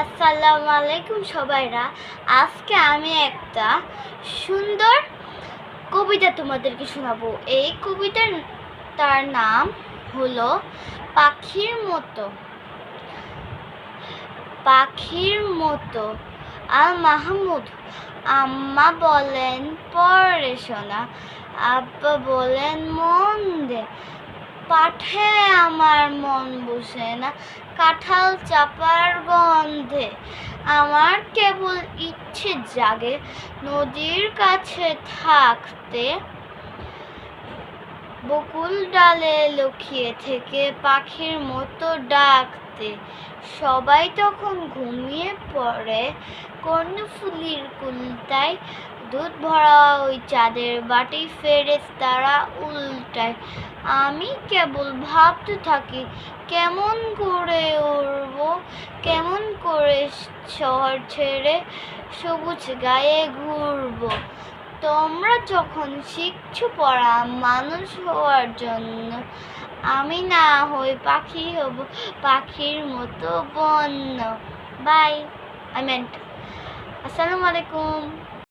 আসসালামু আলাইকুম সবাইরা। আজকে আমি একটা সুন্দর কবিতা তোমাদেরকে শোনাবো। এই কবিতার, তার নাম হলো পাখির মতো। পাখির মতো। আল মাহমুদ, আম্মা বলেন পরে শোনা। আব্বা বলেন, মন দে। পাঠে আমার মন বসে না, কাঁঠাল চাপার গন্ধে। আমার কেবল ইচ্ছে জাগে নদীর কাছে থাকতে। বকুল ডালে লুকিয়ে থেকে পাখির মতো ডাকতে। সবাই তখন ঘুমিয়ে পড়ে কর্ণফুলির কুলতায় দুধ ভরা, ওই চাঁদের বাটি ফেরেস তারা উল্টায়। আমি কেবল ভাবতে থাকি, কেমন করে উড়ব, কেমন করে শহর ছেড়ে সবুজ গায়ে ঘুরব। তোমরা যখন শিখছো পড়া মানুষ হওয়ার জন্য, আমি না হই পাখি হব, পাখির মতো বন্য। বাই, আই মেন্ট আসসালামু আলাইকুম।